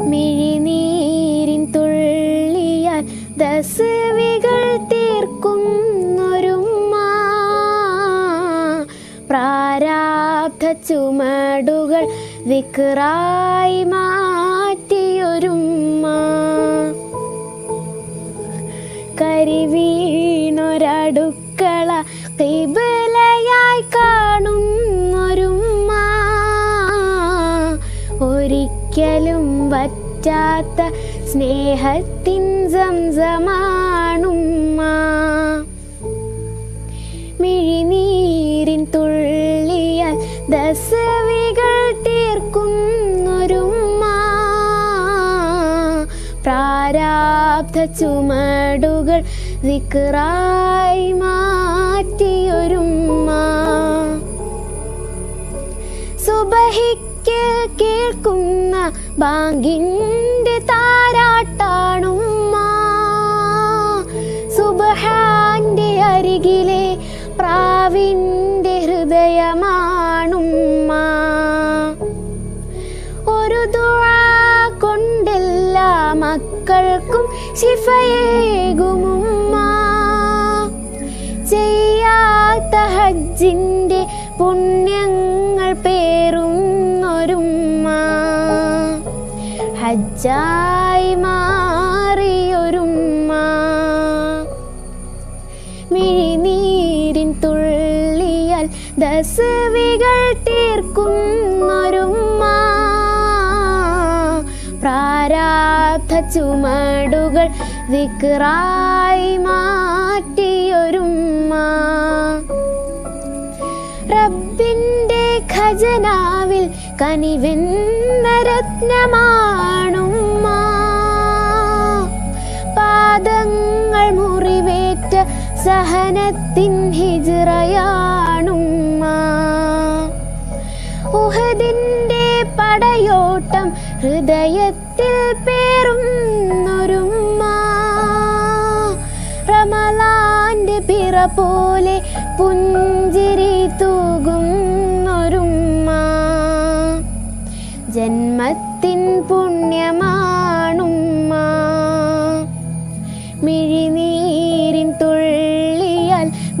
മിഴിനീരിൻ തുള്ളിയാൽ ദസവികൾ തീർക്കുന്നൊരുമ്മ. പ്രാരാബ്ധ ചുമടുകൾ വിക്രായി മാറ്റിയൊരുമ്മ. കരിവീണൊരടുക്കള കിബലയായി കാണുന്നൊരുമ്മ. ഒരിക്കലും വറ്റാത്ത സ്നേഹത്തിൻ സംസമാണുമ്മ മിഴിനീരിൻ തുള്ളിയാൽ ദസവികൾ തീർക്കുന്നൊരുമ്മ പ്രാരാബ്ധ ചുമടുകൾ വിക്രായി മാറ്റിയൊരുമ്മ ബാങ്കിന്റെ താരാട്ടാണുമ്മ. സുബഹാന്റെ അരികിലെ പ്രാവിന്റെ ഹൃദയമാണുമ്മ. ഒരു ദുആ കൊണ്ടെല്ലാ മക്കൾക്കും ശിഫയേകുമുമ്മ. ചെയ്യാത്ത ഹജ്ജിന്റെ പുണ്യങ്ങൾ ഹജ്ജായി മാറിയൊരുമ്മ. മിഴിനീരിൻ തുള്ളിയാൽ ദസവികൾ തീർക്കുന്നൊരുമ്മ. പ്രാരാബ്ധ ചുമടുകൾ വിക്രായി മാറ്റിയൊരുമ്മ. റബ്ബിന്റെ ഖജനാവിൽ കനിവെന്ന രത്നമാണുമ്മ പാദങ്ങൾ മുറിവേറ്റ സഹനത്തിൻ ഹിജ്റയാണുമ്മ. ഉഹദിന്റെ പടയോട്ടം ഹൃദയത്തിൽ പേറുന്നൊരുമ്മ. റമലാന്റെ പിറ പോലെ പുഞ്ചിരി തൂകുന്നൊരുമ്മ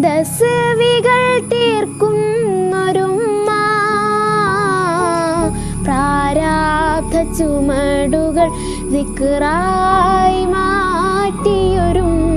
ദസവികൾ തീർക്കുന്നൊരുമ്മ. പ്രാരാബ്ധ ചുമടുകൾ വിക്രായി മാറ്റിയൊരുമ്മ.